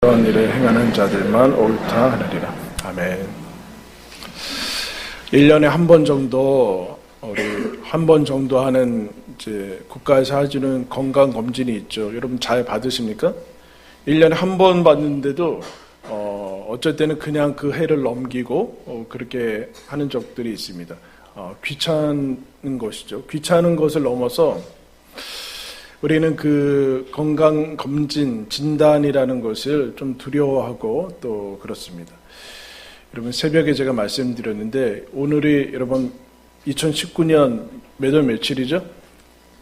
그런 일을 행하는 자들만 옳다 하느니라. 아멘. 1년에 한 번 정도 우리 한 번 정도 하는 이제 국가에서 해주는 건강 검진이 있죠. 여러분 잘 받으십니까? 1년에 한 번 받는데도 어, 어쩔 때는 그냥 그 해를 넘기고 어, 그렇게 하는 적들이 있습니다. 어, 귀찮은 것이죠. 귀찮은 것을 넘어서 우리는 그 건강 검진 진단이라는 것을 좀 두려워하고 또 그렇습니다. 여러분 새벽에 제가 말씀드렸는데 오늘이 여러분 2019년 몇월 며칠이죠?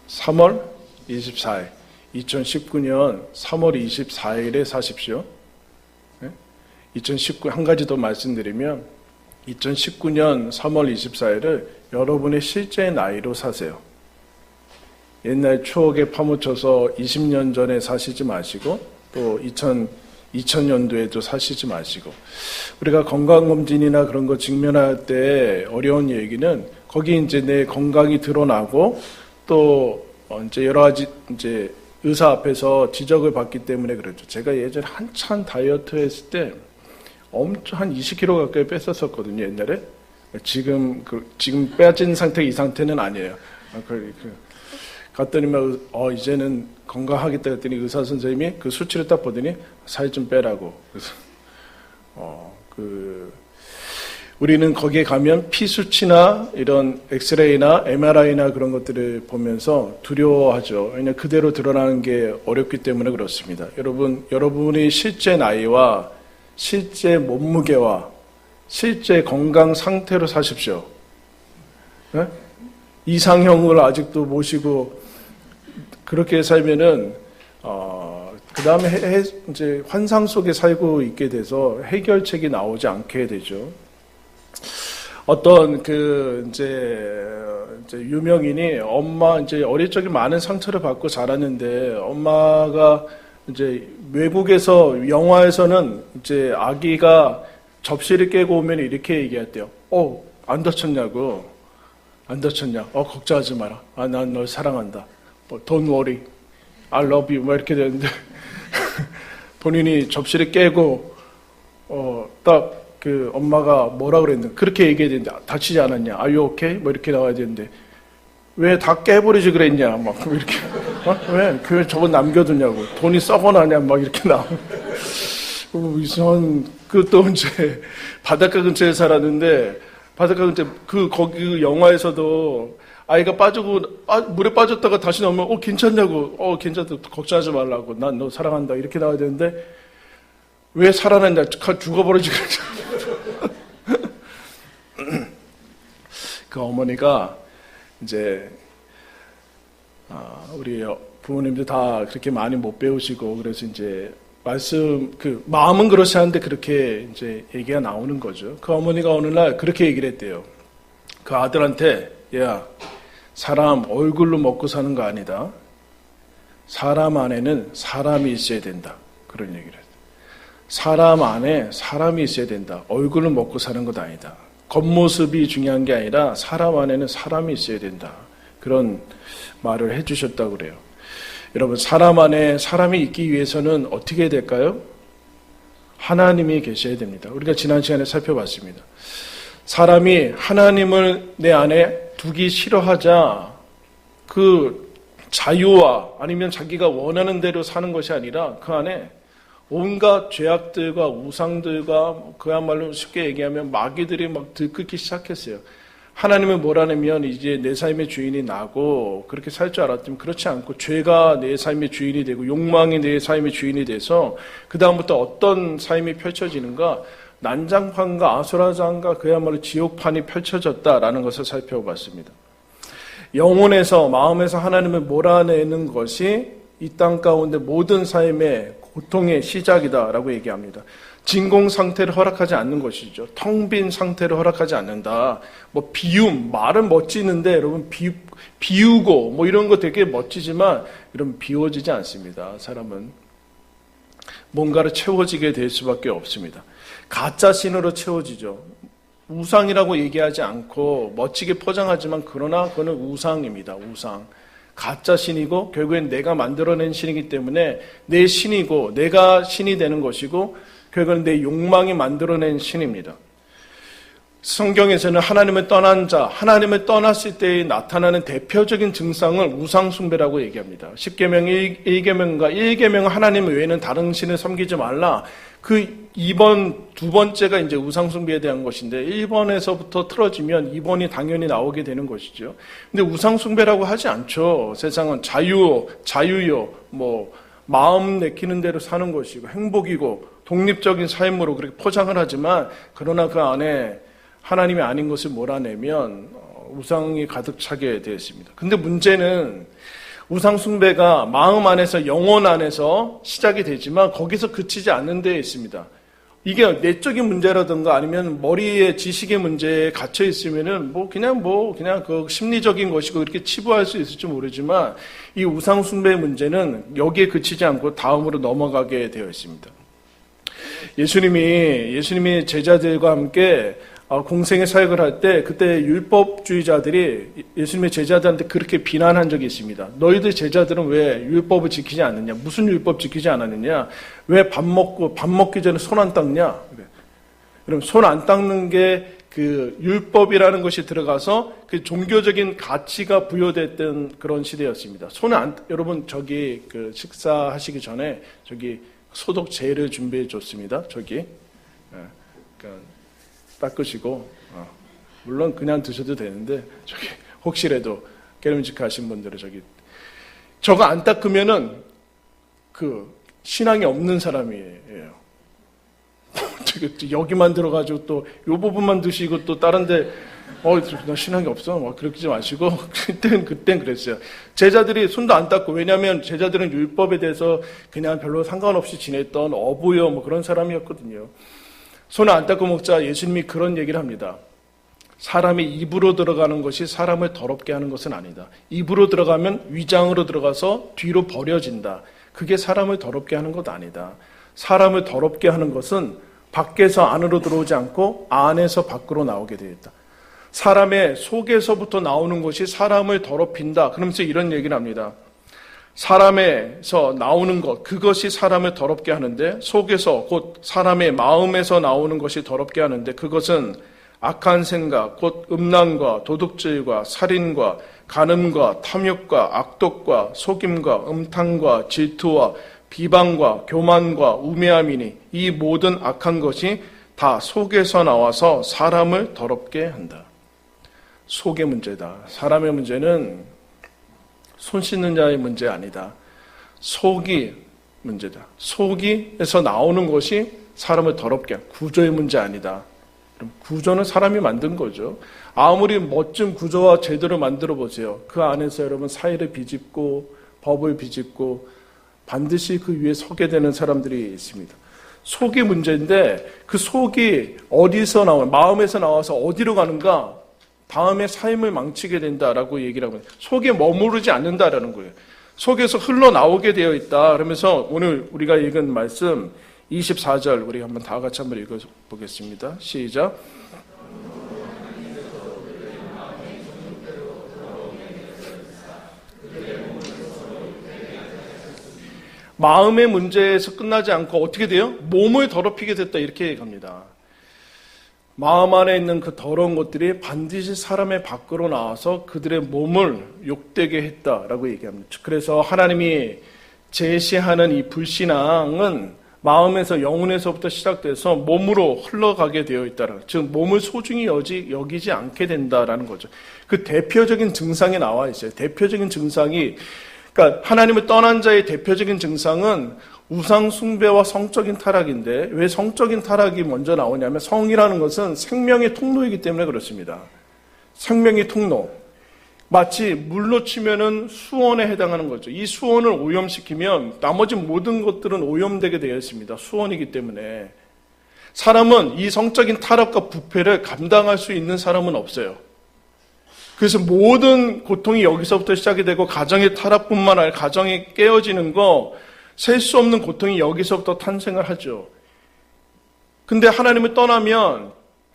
3월 24일. 2019년 3월 24일에 사십시오. 2019, 한 가지 더 말씀드리면, 2019년 3월 24일을 여러분의 실제 나이로 사세요. 옛날 추억에 파묻혀서 20년 전에 사시지 마시고, 또 2000, 2000년도에도 사시지 마시고, 우리가 건강검진이나 그런 거 직면할 때 어려운 얘기는 거기 이제 내 건강이 드러나고, 또 이제 여러 가지 이제 의사 앞에서 지적을 받기 때문에 그렇죠. 제가 예전에 한참 다이어트 했을 때 엄청 한 20kg 가까이 뺐었었거든요, 옛날에. 지금, 그, 지금 빼진 상태 이 상태는 아니에요. 그, 그, 갔더니만, 어, 이제는 건강하겠다 했더니 의사 선생님이 그 수치를 딱 보더니 살 좀 빼라고. 그래서, 어, 그, 우리는 거기에 가면 피 수치나 이런 엑스레이나 MRI나 그런 것들을 보면서 두려워하죠. 왜냐하면 그대로 드러나는 게 어렵기 때문에 그렇습니다. 여러분, 여러분의 실제 나이와 실제 몸무게와 실제 건강 상태로 사십시오. 네? 이상형을 아직도 모시고 그렇게 살면은 어, 그 다음에 이제 환상 속에 살고 있게 돼서 해결책이 나오지 않게 되죠. 어떤 그 이제, 이제 유명인이 엄마 이제 어릴 적에 많은 상처를 받고 자랐는데 엄마가 이제 외국에서 영화에서는 이제 아기가 접시를 깨고 오면 이렇게 얘기했대요. 어, 안 다쳤냐고. 안 다쳤냐. 어, 걱정하지 마라. 아, 난 널 사랑한다. 뭐, don't worry. I love you. 뭐 이렇게 되는데 본인이 접시를 깨고 어, 딱 그 엄마가 뭐라 그랬는데 그렇게 얘기해야 되는데 다치지 않았냐. Are you okay? 뭐 이렇게 나와야 되는데 왜 다 깨버리지 그랬냐. 막 이렇게 어? 왜 교회 저거 남겨두냐고 돈이 썩어나냐. 막 이렇게 나오. 어, 이상한 그또 이제 바닷가 근처에 살았는데 바닷가 근처 그 거기 그 영화에서도 아이가 빠지고 아, 물에 빠졌다가 다시 나오면 어 괜찮냐고. 어 괜찮다. 걱정하지 말라고. 난 너 사랑한다. 이렇게 나와야 되는데 왜 살아났냐. 죽어버리지 그 어머니가 이제 아, 우리 부모님들 다 그렇게 많이 못 배우시고 그래서 이제 말씀 그 마음은 그렇지 않은데 그렇게 이제 얘기가 나오는 거죠. 그 어머니가 어느 날 그렇게 얘기를 했대요. 그 아들한테 야 사람 얼굴로 먹고 사는 거 아니다. 사람 안에는 사람이 있어야 된다. 그런 얘기를 했어요. 사람 안에 사람이 있어야 된다. 얼굴로 먹고 사는 것 아니다. 겉모습이 중요한 게 아니라 사람 안에는 사람이 있어야 된다. 그런 말을 해주셨다고 그래요. 여러분, 사람 안에 사람이 있기 위해서는 어떻게 될까요? 하나님이 계셔야 됩니다. 우리가 지난 시간에 살펴봤습니다. 사람이 하나님을 내 안에 두기 싫어하자 그 자유와 아니면 자기가 원하는 대로 사는 것이 아니라 그 안에 온갖 죄악들과 우상들과 그야말로 쉽게 얘기하면 마귀들이 막 들끓기 시작했어요. 하나님은 뭐라냐면 이제 내 삶의 주인이 나고 그렇게 살 줄 알았지만 그렇지 않고 죄가 내 삶의 주인이 되고 욕망이 내 삶의 주인이 돼서 그 다음부터 어떤 삶이 펼쳐지는가 난장판과 아수라장과 그야말로 지옥판이 펼쳐졌다라는 것을 살펴봤습니다. 영혼에서 마음에서 하나님을 몰아내는 것이 이 땅 가운데 모든 삶의 고통의 시작이다라고 얘기합니다. 진공 상태를 허락하지 않는 것이죠. 텅 빈 상태를 허락하지 않는다. 뭐 비움, 말은 멋지는데 여러분 비, 비우고 뭐 이런 거 되게 멋지지만 여러분 비워지지 않습니다. 사람은 뭔가를 채워지게 될 수밖에 없습니다. 가짜 신으로 채워지죠. 우상이라고 얘기하지 않고 멋지게 포장하지만 그러나 그거는 우상입니다. 우상. 가짜 신이고 결국엔 내가 만들어낸 신이기 때문에 내 신이고 내가 신이 되는 것이고 결국은 내 욕망이 만들어낸 신입니다. 성경에서는 하나님을 떠난 자, 하나님을 떠났을 때 나타나는 대표적인 증상을 우상숭배라고 얘기합니다. 10계명 1계명과 1계명 하나님 외에는 다른 신을 섬기지 말라. 그 2번, 두 번째가 이제 우상숭배에 대한 것인데 1번에서부터 틀어지면 2번이 당연히 나오게 되는 것이죠. 근데 우상숭배라고 하지 않죠. 세상은 자유, 자유요, 뭐, 마음 내키는 대로 사는 것이고 행복이고 독립적인 삶으로 그렇게 포장을 하지만 그러나 그 안에 하나님이 아닌 것을 몰아내면 어, 우상이 가득 차게 되어 있습니다. 근데 문제는 우상 숭배가 마음 안에서 영혼 안에서 시작이 되지만 거기서 그치지 않는 데에 있습니다. 이게 내적인 문제라든가 아니면 머리의 지식의 문제에 갇혀 있으면은 뭐 그냥 뭐 그냥 그 심리적인 것이고 이렇게 치부할 수 있을지 모르지만 이 우상 숭배의 문제는 여기에 그치지 않고 다음으로 넘어가게 되어 있습니다. 예수님이 예수님이 제자들과 함께 어, 공생의 사역을 할 때 그때 율법주의자들이 예수님의 제자들한테 그렇게 비난한 적이 있습니다. 너희들 제자들은 왜 율법을 지키지 않느냐? 무슨 율법 지키지 않았느냐? 왜 밥 먹고 밥 먹기 전에 손 안 닦냐? 그럼 손 안 닦는 게 그 율법이라는 것이 들어가서 그 종교적인 가치가 부여됐던 그런 시대였습니다. 손을 안 여러분 저기 그 식사하시기 전에 저기 소독 젤을 준비해 줬습니다. 저기. 예, 그러니까 닦으시고 어, 물론 그냥 드셔도 되는데 저기 혹시라도 깨름직하신 분들은 저기 저거 안 닦으면은 그 신앙이 없는 사람이에요. 여기만 들어가지고 또 요 부분만 드시고 또 다른데 어, 나 신앙이 없어. 막 그러지 마시고 그땐 그땐 그랬어요. 제자들이 손도 안 닦고 왜냐하면 제자들은 율법에 대해서 그냥 별로 상관없이 지냈던 어부요 뭐 그런 사람이었거든요. 손을 안 닦고 먹자 예수님이 그런 얘기를 합니다. 사람이 입으로 들어가는 것이 사람을 더럽게 하는 것은 아니다. 입으로 들어가면 위장으로 들어가서 뒤로 버려진다. 그게 사람을 더럽게 하는 것 아니다. 사람을 더럽게 하는 것은 밖에서 안으로 들어오지 않고 안에서 밖으로 나오게 되어 있다. 사람의 속에서부터 나오는 것이 사람을 더럽힌다. 그러면서 이런 얘기를 합니다. 사람에서 나오는 것, 그것이 사람을 더럽게 하는데, 속에서 곧 사람의 마음에서 나오는 것이 더럽게 하는데, 그것은 악한 생각, 곧 음란과 도둑질과 살인과 간음과 탐욕과 악독과 속임과 음탕과 질투와 비방과 교만과 우매함이니 이 모든 악한 것이 다 속에서 나와서 사람을 더럽게 한다. 속의 문제다. 사람의 문제는 손 씻는 자의 문제 아니다. 속이 문제다. 속이에서 나오는 것이 사람을 더럽게 한 구조의 문제 아니다. 그럼 구조는 사람이 만든 거죠. 아무리 멋진 구조와 제도를 만들어 보세요. 그 안에서 여러분 사회를 비집고 법을 비집고 반드시 그 위에 서게 되는 사람들이 있습니다. 속이 문제인데 그 속이 어디서 나와 마음에서 나와서 어디로 가는가 다음에 삶을 망치게 된다라고 얘기를 하고 속에 머무르지 않는다라는 거예요. 속에서 흘러나오게 되어 있다. 그러면서 오늘 우리가 읽은 말씀 24절 우리 한번 다 같이 한번 읽어 보겠습니다. 시작. 마음의 문제에서 끝나지 않고 어떻게 돼요? 몸을 더럽히게 됐다 이렇게 얘기합니다. 마음 안에 있는 그 더러운 것들이 반드시 사람의 밖으로 나와서 그들의 몸을 욕되게 했다라고 얘기합니다. 그래서 하나님이 제시하는 이 불신앙은 마음에서 영혼에서부터 시작돼서 몸으로 흘러가게 되어 있다라. 즉 몸을 소중히 여지, 여기지 않게 된다라는 거죠. 그 대표적인 증상이 나와 있어요. 대표적인 증상이 그러니까 하나님을 떠난 자의 대표적인 증상은 우상 숭배와 성적인 타락인데 왜 성적인 타락이 먼저 나오냐면 성이라는 것은 생명의 통로이기 때문에 그렇습니다. 생명의 통로. 마치 물로 치면은 수원에 해당하는 거죠. 이 수원을 오염시키면 나머지 모든 것들은 오염되게 되어 있습니다. 수원이기 때문에. 사람은 이 성적인 타락과 부패를 감당할 수 있는 사람은 없어요. 그래서 모든 고통이 여기서부터 시작이 되고 가정의 타락뿐만 아니라 가정이 깨어지는 거 셀 수 없는 고통이 여기서부터 탄생을 하죠. 근데 하나님을 떠나면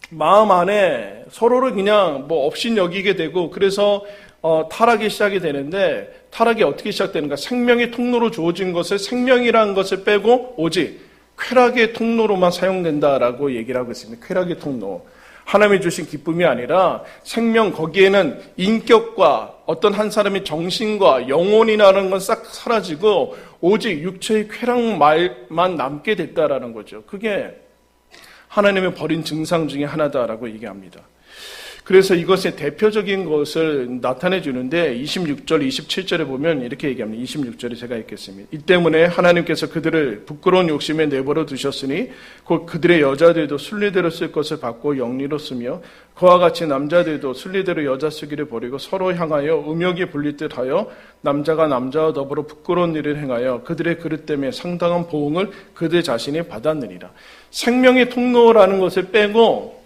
마음 안에 서로를 그냥 뭐 없인 여기게 되고 그래서 어, 타락이 시작이 되는데 타락이 어떻게 시작되는가? 생명의 통로로 주어진 것을 생명이라는 것을 빼고 오직 쾌락의 통로로만 사용된다라고 얘기를 하고 있습니다. 쾌락의 통로. 하나님이 주신 기쁨이 아니라 생명 거기에는 인격과 어떤 한 사람의 정신과 영혼이라는 건 싹 사라지고 오직 육체의 쾌락만 남게 됐다라는 거죠. 그게 하나님의 버린 증상 중에 하나다라고 얘기합니다. 그래서 이것의 대표적인 것을 나타내 주는데 26절, 27절에 보면 이렇게 얘기합니다. 26절에 제가 읽겠습니다. 이 때문에 하나님께서 그들을 부끄러운 욕심에 내버려 두셨으니 곧 그들의 여자들도 순리대로 쓸 것을 받고 영리로 쓰며 그와 같이 남자들도 순리대로 여자 쓰기를 버리고 서로 향하여 음욕이 불릴 듯 하여 남자가 남자와 더불어 부끄러운 일을 행하여 그들의 그릇 때문에 상당한 보응을 그들 자신이 받았느니라. 생명의 통로라는 것을 빼고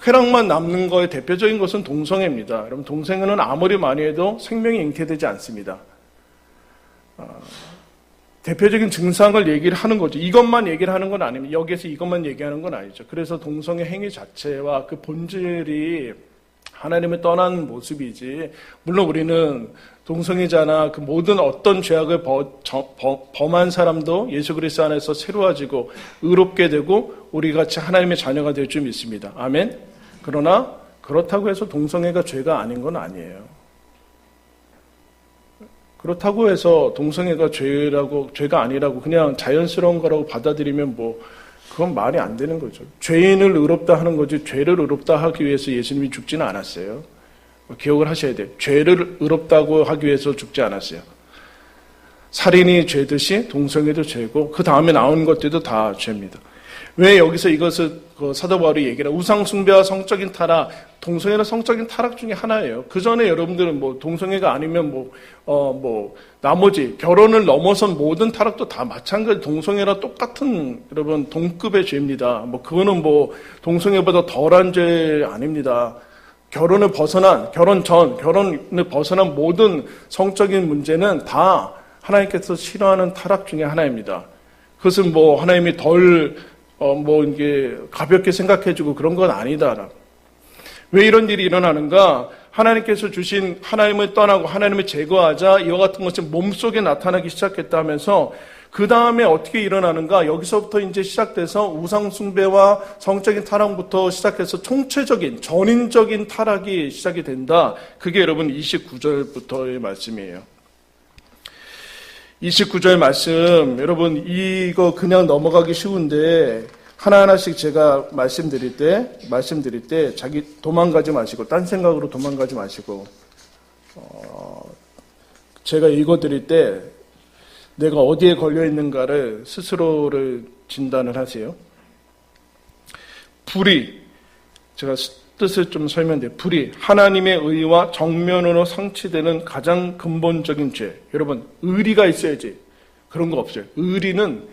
쾌락만 남는 거의 대표적인 것은 동성애입니다. 여러분 동성애는 아무리 많이 해도 생명이 잉태되지 않습니다. 어, 대표적인 증상을 얘기를 하는 거죠. 이것만 얘기를 하는 건 아닙니다. 여기에서 이것만 얘기하는 건 아니죠. 그래서 동성애 행위 자체와 그 본질이 하나님을 떠난 모습이지. 물론 우리는 동성애자나 그 모든 어떤 죄악을 버, 저, 버, 범한 사람도 예수 그리스도 안에서 새로워지고 의롭게 되고 우리 같이 하나님의 자녀가 될 줄 믿습니다. 아멘. 그러나 그렇다고 해서 동성애가 죄가 아닌 건 아니에요. 그렇다고 해서 동성애가 죄라고 죄가 아니라고 그냥 자연스러운 거라고 받아들이면 뭐 그건 말이 안 되는 거죠. 죄인을 의롭다 하는 거지 죄를 의롭다 하기 위해서 예수님이 죽지는 않았어요. 기억을 하셔야 돼요. 죄를 의롭다고 하기 위해서 죽지 않았어요. 살인이 죄듯이 동성애도 죄고 그 다음에 나온 것들도 다 죄입니다. 왜 여기서 이것을 그 사도 바울이 얘기를 우상 숭배와 성적인 타락, 동성애는 성적인 타락 중에 하나예요. 그 전에 여러분들은 뭐 동성애가 아니면 뭐어 뭐 나머지 결혼을 넘어선 모든 타락도 다 마찬가지 동성애랑 똑같은 여러분 동급의 죄입니다. 뭐 그거는 뭐 동성애보다 덜한 죄 아닙니다. 결혼을 벗어난 결혼 전 결혼을 벗어난 모든 성적인 문제는 다 하나님께서 싫어하는 타락 중에 하나입니다. 그것은 뭐 하나님이 덜 어, 뭐, 이게 가볍게 생각해주고 그런 건 아니다. 왜 이런 일이 일어나는가? 하나님께서 주신 하나님을 떠나고 하나님을 제거하자 이와 같은 것이 몸속에 나타나기 시작했다 하면서 그 다음에 어떻게 일어나는가? 여기서부터 이제 시작돼서 우상숭배와 성적인 타락부터 시작해서 총체적인, 전인적인 타락이 시작이 된다. 그게 여러분 29절부터의 말씀이에요. 29절 말씀, 여러분, 이거 그냥 넘어가기 쉬운데, 하나하나씩 제가 말씀드릴 때, 말씀드릴 때, 자기 도망가지 마시고, 딴 생각으로 도망가지 마시고, 어, 제가 읽어드릴 때, 내가 어디에 걸려 있는가를 스스로를 진단을 하세요. 불이, 제가 뜻을 좀 설명드려요. 불이 하나님의 의와 정면으로 상치되는 가장 근본적인 죄. 여러분, 의리가 있어야지. 그런 거 없어요. 의리는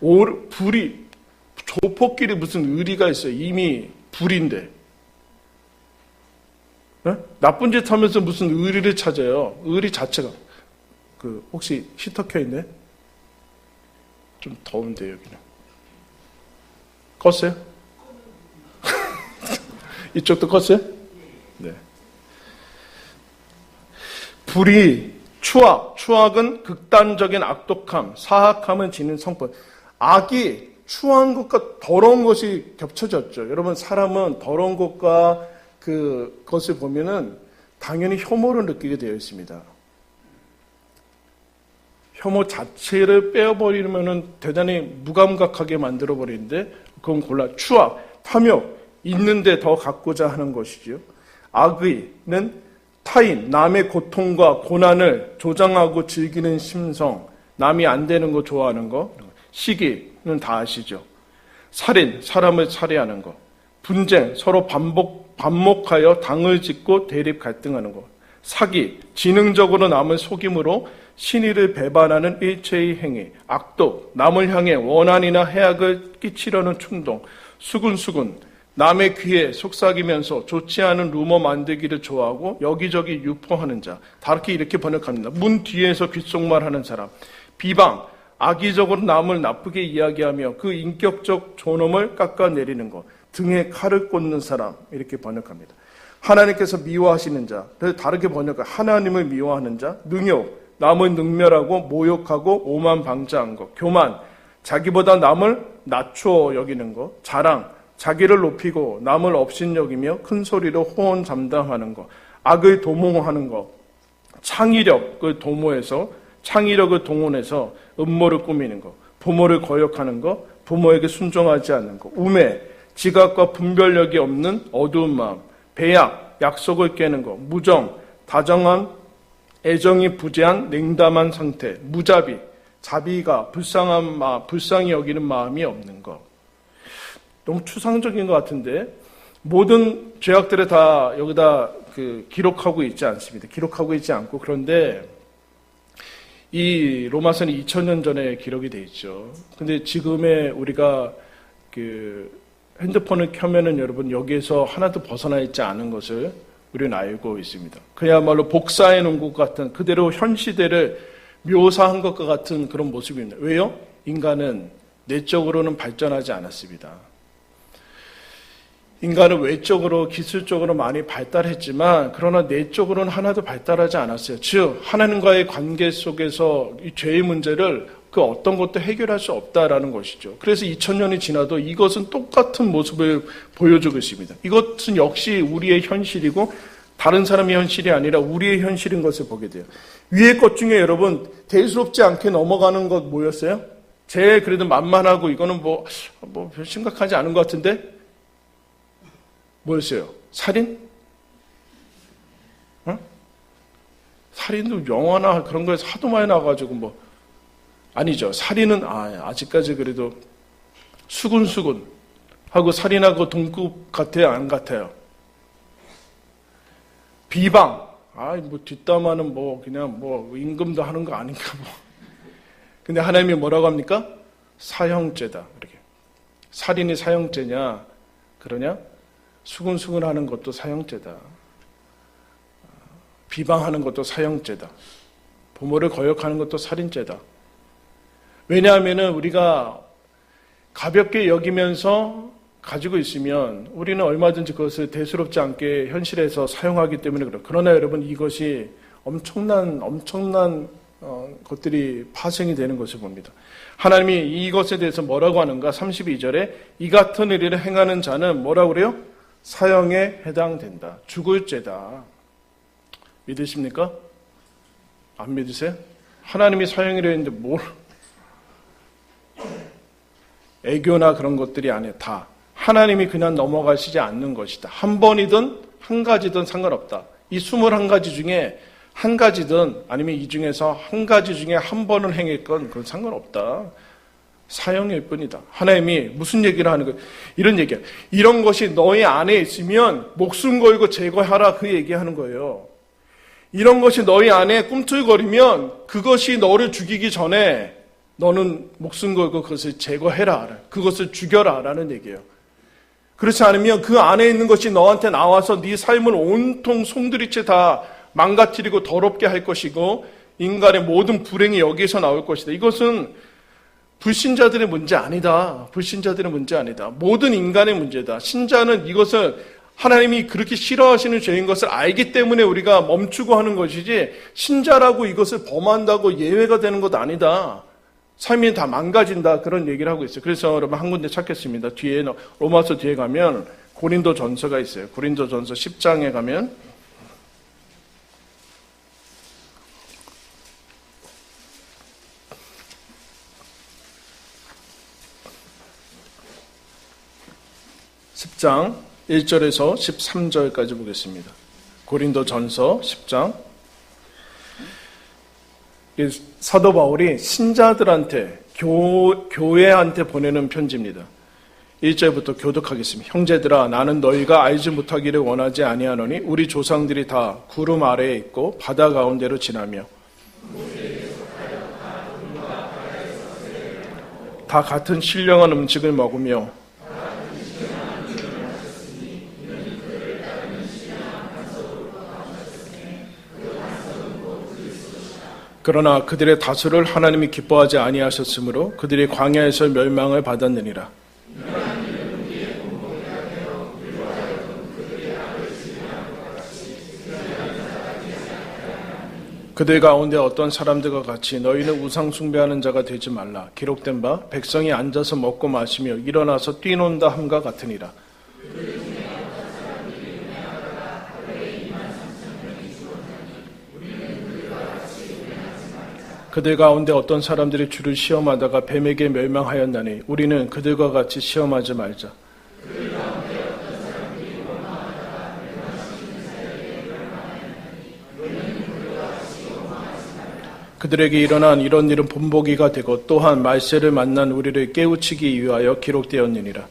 오, 불이 조폭끼리 무슨 의리가 있어요. 이미 불인데. 네? 나쁜 짓 하면서 무슨 의리를 찾아요. 의리 자체가. 그 혹시 히터 켜 있네? 좀 더운데 여기는. 껐어요? 이쪽도 껐어요? 네. 불이 추악, 추악은 극단적인 악독함, 사악함을 지닌 성분. 악이 추한 것과 더러운 것이 겹쳐졌죠. 여러분, 사람은 더러운 것과 그 것을 보면은 당연히 혐오를 느끼게 되어 있습니다. 혐오 자체를 빼어버리면은 대단히 무감각하게 만들어버리는데 그건 골라. 추악, 탐욕, 있는데 더 갖고자 하는 것이지요. 악의는 타인, 남의 고통과 고난을 조장하고 즐기는 심성, 남이 안 되는 거 좋아하는 거, 시기는 다 아시죠. 살인, 사람을 살해하는 거, 분쟁, 서로 반복, 반목하여 당을 짓고 대립 갈등하는 거, 사기, 지능적으로 남을 속임으로 신의를 배반하는 일체의 행위, 악독, 남을 향해 원한이나 해악을 끼치려는 충동, 수군수군, 남의 귀에 속삭이면서 좋지 않은 루머 만들기를 좋아하고 여기저기 유포하는 자. 다르게 이렇게 번역합니다. 문 뒤에서 귓속말 하는 사람. 비방, 악의적으로 남을 나쁘게 이야기하며 그 인격적 존엄을 깎아내리는 것. 등에 칼을 꽂는 사람. 이렇게 번역합니다. 하나님께서 미워하시는 자. 그래서 다르게 번역해 하나님을 미워하는 자, 능욕, 남을 능멸하고 모욕하고 오만 방자한 것, 교만, 자기보다 남을 낮추어 여기는 것, 자랑, 자기를 높이고 남을 업신여기며 큰 소리로 호언 잠담하는 것, 악을 도모하는 것, 창의력을 도모해서 창의력을 동원해서 음모를 꾸미는 것, 부모를 거역하는 것, 부모에게 순종하지 않는 것, 우매, 지각과 분별력이 없는 어두운 마음, 배약, 약속을 깨는 것, 무정, 다정한 애정이 부재한 냉담한 상태, 무자비, 자비가 불쌍한 마, 불쌍히 여기는 마음이 없는 것. 너무 추상적인 것 같은데 모든 죄악들을 다 여기다 그 기록하고 있지 않습니다. 기록하고 있지 않고 그런데 이 로마서는 2000년 전에 기록이 돼 있죠. 근데 지금의 우리가 그 핸드폰을 켜면은 여러분 여기에서 하나도 벗어나 있지 않은 것을 우리는 알고 있습니다. 그야말로 복사해 놓은 것 같은 그대로 현 시대를 묘사한 것과 같은 그런 모습입니다. 왜요? 인간은 내적으로는 발전하지 않았습니다. 인간은 외적으로 기술적으로 많이 발달했지만 그러나 내적으로는 하나도 발달하지 않았어요. 즉 하나님과의 관계 속에서 이 죄의 문제를 그 어떤 것도 해결할 수 없다라는 것이죠. 그래서 2000년이 지나도 이것은 똑같은 모습을 보여주고 있습니다. 이것은 역시 우리의 현실이고 다른 사람의 현실이 아니라 우리의 현실인 것을 보게 돼요. 위의 것 중에 여러분 대수롭지 않게 넘어가는 것 뭐였어요? 제일 그래도 만만하고 이거는 뭐, 뭐 심각하지 않은 것 같은데 뭐였어요? 살인? 어? 살인도 영화나 그런 거에서 하도 많이 나와가지고 뭐 아니죠. 살인은 아, 아직까지 그래도 수군수군 하고 살인하고 동급 같아요, 안 같아요? 비방. 아, 뭐 뒷담화는 뭐 그냥 뭐 임금도 하는 거 아닌가 뭐. 근데 하나님이 뭐라고 합니까? 사형죄다. 이렇게. 살인이 사형죄냐? 그러냐? 수근수근 하는 것도 사형죄다. 비방하는 것도 사형죄다. 부모를 거역하는 것도 살인죄다. 왜냐하면 우리가 가볍게 여기면서 가지고 있으면 우리는 얼마든지 그것을 대수롭지 않게 현실에서 사용하기 때문에 그래요. 그러나 여러분 이것이 엄청난 엄청난 어, 것들이 파생이 되는 것을 봅니다. 하나님이 이것에 대해서 뭐라고 하는가? 32절에 이 같은 일을 행하는 자는 뭐라고 그래요? 사형에 해당된다. 죽을 죄다. 믿으십니까? 안 믿으세요? 하나님이 사형이라 했는데 뭘? 애교나 그런 것들이 아니에요. 다. 하나님이 그냥 넘어가시지 않는 것이다. 한 번이든 한 가지든 상관없다. 이 21가지 중에 한 가지든 아니면 이 중에서 한 가지 중에 한 번을 행했건 그건 상관없다. 사형일 뿐이다. 하나님이 무슨 얘기를 하는 거예요? 이런 얘기야. 이런 것이 너희 안에 있으면 목숨 걸고 제거하라 그 얘기하는 거예요. 이런 것이 너희 안에 꿈틀거리면 그것이 너를 죽이기 전에 너는 목숨 걸고 그것을 제거해라. 그것을 죽여라. 라는 얘기예요. 그렇지 않으면 그 안에 있는 것이 너한테 나와서 네 삶을 온통 송두리째 다 망가뜨리고 더럽게 할 것이고 인간의 모든 불행이 여기에서 나올 것이다. 이것은 불신자들의 문제 아니다. 불신자들의 문제 아니다. 모든 인간의 문제다. 신자는 이것을 하나님이 그렇게 싫어하시는 죄인 것을 알기 때문에 우리가 멈추고 하는 것이지 신자라고 이것을 범한다고 예외가 되는 것 아니다. 삶이 다 망가진다 그런 얘기를 하고 있어요. 그래서 여러분 한 군데 찾겠습니다. 뒤에 로마서 뒤에 가면 고린도 전서가 있어요. 고린도 전서 10장에 가면 10장 1절에서 13절까지 보겠습니다. 고린도 전서 10장. 사도 바울이 신자들한테, 교, 교회한테 보내는 편지입니다. 1절부터 교독하겠습니다. 형제들아 나는 너희가 알지 못하기를 원하지 아니하노니 우리 조상들이 다 구름 아래에 있고 바다 가운데로 지나며 다 같은 신령한 음식을 먹으며 그러나 그들의 다수를 하나님이 기뻐하지 아니하셨으므로 그들이 광야에서 멸망을 받았느니라. 그들 가운데 어떤 사람들과 같이 너희는 우상 숭배하는 자가 되지 말라. 기록된 바 백성이 앉아서 먹고 마시며 일어나서 뛰논다 함과 같으니라. 그들 가운데 어떤 사람들이 주를 시험하다가 뱀에게 멸망하였나니 우리는 그들과 같이 시험하지 말자. 그들에게 일어난 이런 일은 본보기가 되고 또한 말세를 만난 우리를 깨우치기 위하여 기록되었느니라.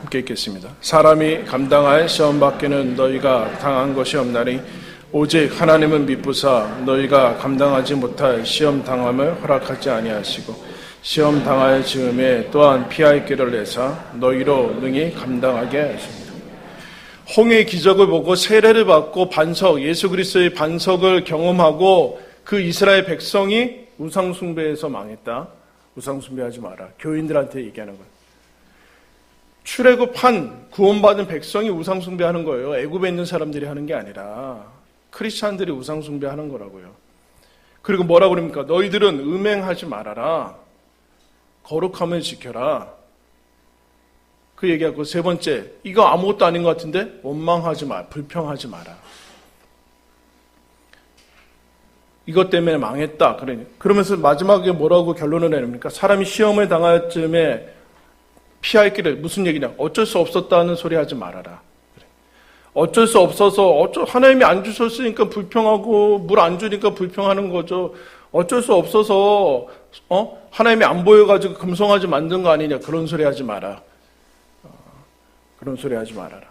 함께 읽겠습니다. 사람이 감당할 시험 밖에는 너희가 당한 것이 없나니 오직 하나님은 미쁘사 너희가 감당하지 못할 시험 당함을 허락하지 아니하시고 시험 당할 즈음에 또한 피할 길을 내사 너희로 능히 감당하게 하십니다. 홍해의 기적을 보고 세례를 받고 반석, 예수 그리스도의 반석을 경험하고 그 이스라엘 백성이 우상 숭배에서 망했다. 우상 숭배하지 마라. 교인들한테 얘기하는 거예요. 출애굽한 구원받은 백성이 우상 숭배하는 거예요. 애굽에 있는 사람들이 하는 게 아니라 크리스찬들이 우상 숭배하는 거라고요. 그리고 뭐라 그럽니까? 너희들은 음행하지 말아라. 거룩함을 지켜라. 그 얘기하고 세 번째, 이거 아무것도 아닌 것 같은데 원망하지 마, 불평하지 마라. 이것 때문에 망했다. 그러면서 마지막에 뭐라고 결론을 내립니까? 사람이 시험을 당할 쯤에 피할 길을 무슨 얘기냐? 어쩔 수 없었다는 소리 하지 말아라. 어쩔 수 없어서 어쩔 하나님이 안 주셨으니까 불평하고 물 안 주니까 불평하는 거죠. 어쩔 수 없어서 어 하나님이 안 보여가지고 금송아지 만든 거 아니냐 그런 소리 하지 마라. 그런 소리 하지 말아라.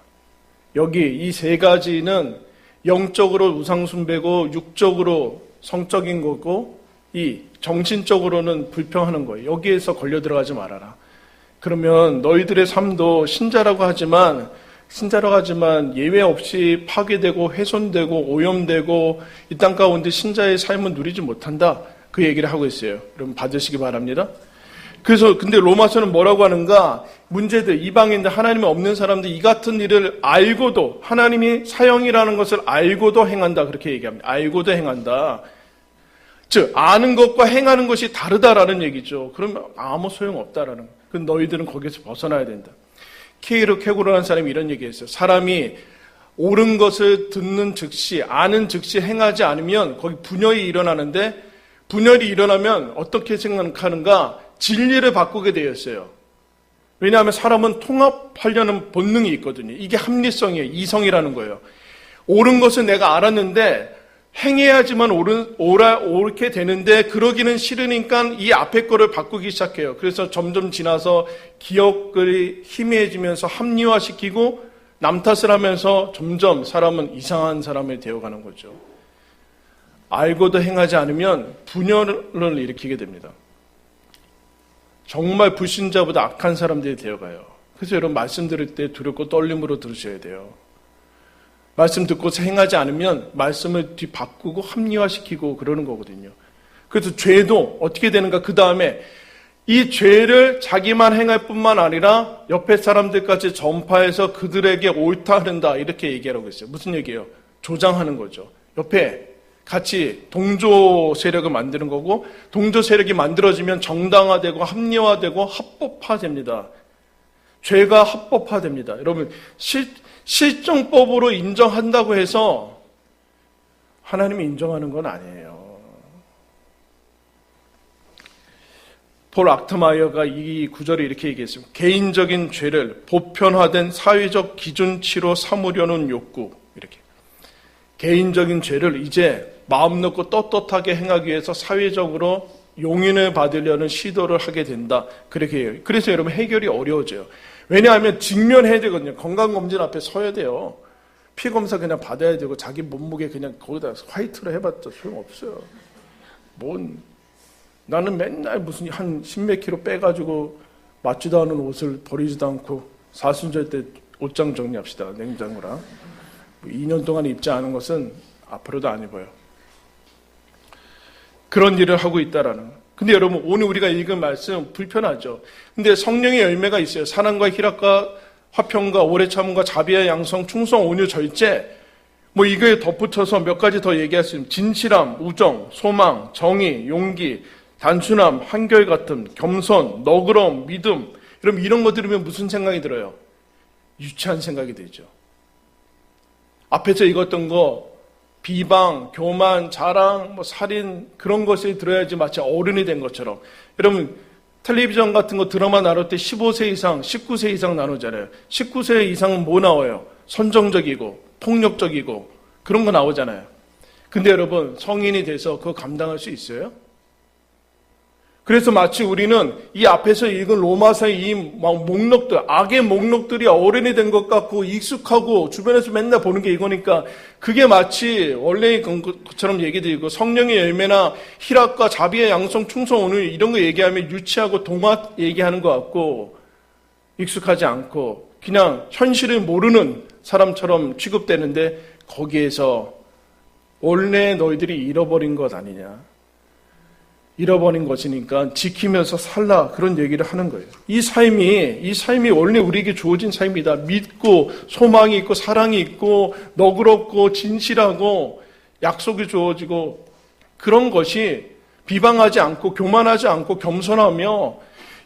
여기 이 세 가지는 영적으로 우상숭배고 육적으로 성적인 거고 이 정신적으로는 불평하는 거예요. 여기에서 걸려 들어가지 말아라. 그러면 너희들의 삶도 신자라고 하지만 신자라고 하지만 예외 없이 파괴되고 훼손되고 오염되고 이 땅 가운데 신자의 삶은 누리지 못한다. 그 얘기를 하고 있어요. 여러분 받으시기 바랍니다. 그래서 근데 로마서는 뭐라고 하는가? 문제들 이방인들 하나님이 없는 사람들 이 같은 일을 알고도 하나님이 사형이라는 것을 알고도 행한다 그렇게 얘기합니다. 알고도 행한다. 즉 아는 것과 행하는 것이 다르다라는 얘기죠. 그러면 아무 소용 없다라는. 그 너희들은 거기서 벗어나야 된다. 케이로 케고라는 사람이 이런 얘기했어요. 사람이 옳은 것을 듣는 즉시 아는 즉시 행하지 않으면 거기 분열이 일어나는데 분열이 일어나면 어떻게 생각하는가? 진리를 바꾸게 되었어요. 왜냐하면 사람은 통합하려는 본능이 있거든요. 이게 합리성이에요. 이성이라는 거예요. 옳은 것은 내가 알았는데 행해야지만 옳은, 옳아, 옳게 되는데 그러기는 싫으니까 이 앞에 거를 바꾸기 시작해요. 그래서 점점 지나서 기억이 희미해지면서 합리화시키고 남 탓을 하면서 점점 사람은 이상한 사람이 되어가는 거죠. 알고도 행하지 않으면 분열을 일으키게 됩니다. 정말 불신자보다 악한 사람들이 되어가요. 그래서 여러분 말씀 들을 때 두렵고 떨림으로 들으셔야 돼요. 말씀 듣고 행하지 않으면 말씀을 뒤바꾸고 합리화시키고 그러는 거거든요. 그래서 죄도 어떻게 되는가 그 다음에 이 죄를 자기만 행할 뿐만 아니라 옆에 사람들까지 전파해서 그들에게 옳다 하는다 이렇게 얘기하고 있어요. 무슨 얘기예요? 조장하는 거죠. 옆에 같이 동조 세력을 만드는 거고 동조 세력이 만들어지면 정당화되고 합리화되고 합법화됩니다. 죄가 합법화됩니다. 여러분 실, 실정법으로 인정한다고 해서 하나님이 인정하는 건 아니에요. 폴 악트마이어가 이 구절을 이렇게 얘기했습니다. 개인적인 죄를 보편화된 사회적 기준치로 삼으려는 욕구 이렇게 개인적인 죄를 이제 마음 놓고 떳떳하게 행하기 위해서 사회적으로 용인을 받으려는 시도를 하게 된다. 그렇게 해요. 그래서 여러분 해결이 어려워져요. 왜냐하면 직면해야 되거든요. 건강검진 앞에 서야 돼요. 피검사 그냥 받아야 되고 자기 몸무게 그냥 거기다 화이트로 해봤자 소용없어요. 뭔 나는 맨날 무슨 한 십몇 킬로 빼가지고 맞지도 않은 옷을 버리지도 않고 사순절 때 옷장 정리합시다. 냉장고랑. 2년 뭐 동안 입지 않은 것은 앞으로도 안 입어요. 그런 일을 하고 있다라는 거. 근데 여러분 오늘 우리가 읽은 말씀 불편하죠. 근데 성령의 열매가 있어요. 사랑과 희락과 화평과 오래 참음과 자비와 양성, 충성, 온유, 절제. 뭐 이거에 덧붙여서 몇 가지 더 얘기할 수 있습니다. 진실함, 우정, 소망, 정의, 용기, 단순함, 한결같음, 겸손, 너그러움, 믿음. 여러분 이런 거 들으면 무슨 생각이 들어요? 유치한 생각이 들죠. 앞에서 읽었던 거 비방, 교만, 자랑, 뭐 살인 그런 것이 들어야지 마치 어른이 된 것처럼. 여러분 텔레비전 같은 거 드라마 나눌 때 15세 이상, 19세 이상 나누잖아요. 19세 이상은 뭐 나와요? 선정적이고 폭력적이고 그런 거 나오잖아요. 근데 여러분 성인이 돼서 그거 감당할 수 있어요? 그래서 마치 우리는 이 앞에서 읽은 로마서의 이 목록들, 악의 목록들이 어른이 된 것 같고 익숙하고 주변에서 맨날 보는 게 이거니까 그게 마치 원래의 것처럼 얘기 드리고 성령의 열매나 희락과 자비의 양성, 충성, 오늘 이런 거 얘기하면 유치하고 동화 얘기하는 것 같고 익숙하지 않고 그냥 현실을 모르는 사람처럼 취급되는데 거기에서 원래 너희들이 잃어버린 것 아니냐. 잃어버린 것이니까 지키면서 살라 그런 얘기를 하는 거예요. 이 삶이 이 삶이 원래 우리에게 주어진 삶이다. 믿고 소망이 있고 사랑이 있고 너그럽고 진실하고 약속이 주어지고 그런 것이 비방하지 않고 교만하지 않고 겸손하며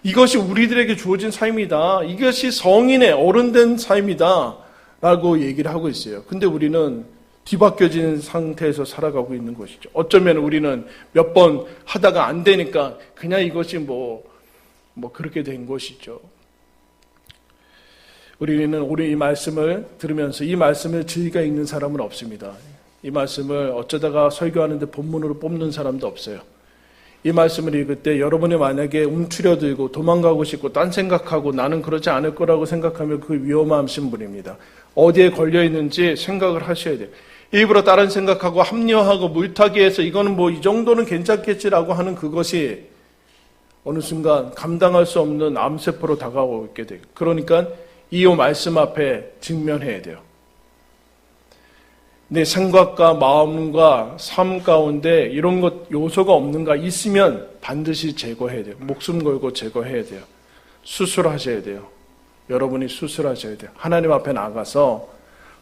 이것이 우리들에게 주어진 삶이다. 이것이 성인의 어른된 삶이다. 라고 얘기를 하고 있어요. 근데 우리는 뒤바뀌어진 상태에서 살아가고 있는 것이죠. 어쩌면 우리는 몇 번 하다가 안 되니까 그냥 이것이 뭐, 뭐 그렇게 된 것이죠. 우리는 우리 이 말씀을 들으면서 이 말씀을 즐겨 읽는 사람은 없습니다. 이 말씀을 어쩌다가 설교하는데 본문으로 뽑는 사람도 없어요. 이 말씀을 읽을 때 여러분이 만약에 움츠려들고 도망가고 싶고 딴 생각하고 나는 그러지 않을 거라고 생각하면 그 위험한 신분입니다. 어디에 걸려 있는지 생각을 하셔야 돼요. 일부러 다른 생각하고 합리화하고 물타기해서 이거는 뭐 이 정도는 괜찮겠지라고 하는 그것이 어느 순간 감당할 수 없는 암세포로 다가오게 돼요. 그러니까 이 말씀 앞에 직면해야 돼요. 내 생각과 마음과 삶 가운데 이런 것 요소가 없는가 있으면 반드시 제거해야 돼요. 목숨 걸고 제거해야 돼요. 수술하셔야 돼요. 여러분이 수술하셔야 돼요. 하나님 앞에 나가서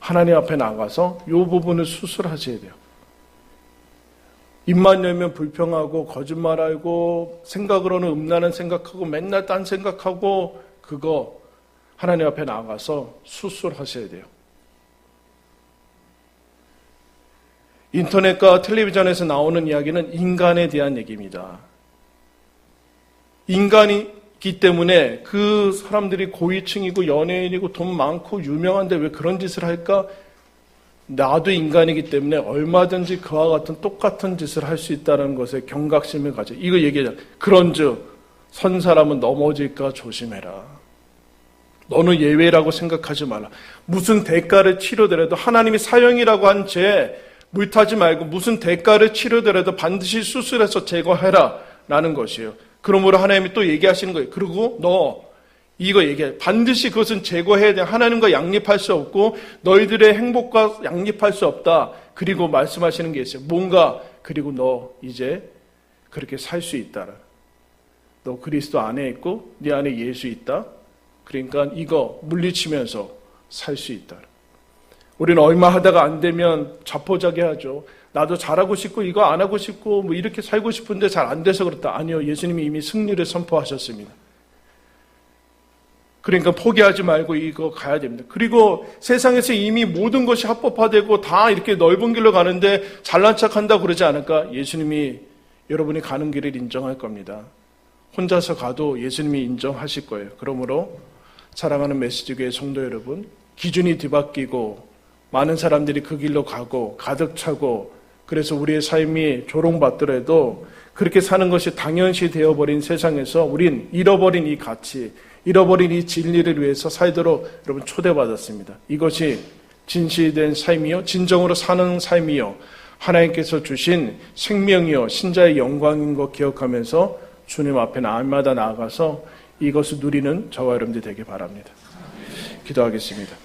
하나님 앞에 나가서 이 부분을 수술하셔야 돼요. 입만 열면 불평하고 거짓말하고 생각으로는 음란한 생각하고 맨날 딴 생각하고 그거 하나님 앞에 나가서 수술하셔야 돼요. 인터넷과 텔레비전에서 나오는 이야기는 인간에 대한 얘기입니다. 인간이 기 때문에 그 사람들이 고위층이고 연예인이고 돈 많고 유명한데 왜 그런 짓을 할까? 나도 인간이기 때문에 얼마든지 그와 같은 똑같은 짓을 할 수 있다는 것에 경각심을 가져. 이거 얘기하자. 그런 즉 선 사람은 넘어질까 조심해라. 너는 예외라고 생각하지 말라. 무슨 대가를 치르더라도 하나님이 사형이라고 한죄 물타지 말고 무슨 대가를 치르더라도 반드시 수술해서 제거해라. 라는 것이에요. 그러므로 하나님이 또 얘기하시는 거예요. 그리고 너 이거 얘기해. 반드시 그것은 제거해야 돼. 하나님과 양립할 수 없고 너희들의 행복과 양립할 수 없다. 그리고 말씀하시는 게 있어요. 뭔가 그리고 너 이제 그렇게 살 수 있다. 너 그리스도 안에 있고 네 안에 예수 있다. 그러니까 이거 물리치면서 살 수 있다. 우리는 얼마 하다가 안 되면 자포자기 하죠. 나도 잘하고 싶고 이거 안 하고 싶고 뭐 이렇게 살고 싶은데 잘 안 돼서 그렇다. 아니요. 예수님이 이미 승리를 선포하셨습니다. 그러니까 포기하지 말고 이거 가야 됩니다. 그리고 세상에서 이미 모든 것이 합법화되고 다 이렇게 넓은 길로 가는데 잘난 척 한다고 그러지 않을까? 예수님이 여러분이 가는 길을 인정할 겁니다. 혼자서 가도 예수님이 인정하실 거예요. 그러므로 사랑하는 메시지교회 성도 여러분, 기준이 뒤바뀌고 많은 사람들이 그 길로 가고 가득 차고 그래서 우리의 삶이 조롱받더라도 그렇게 사는 것이 당연시 되어버린 세상에서 우린 잃어버린 이 가치, 잃어버린 이 진리를 위해서 살도록 여러분 초대받았습니다. 이것이 진실된 삶이요, 진정으로 사는 삶이요, 하나님께서 주신 생명이요, 신자의 영광인 것 기억하면서 주님 앞에 날마다 나아가서 이것을 누리는 저와 여러분들 되게 바랍니다. 기도하겠습니다.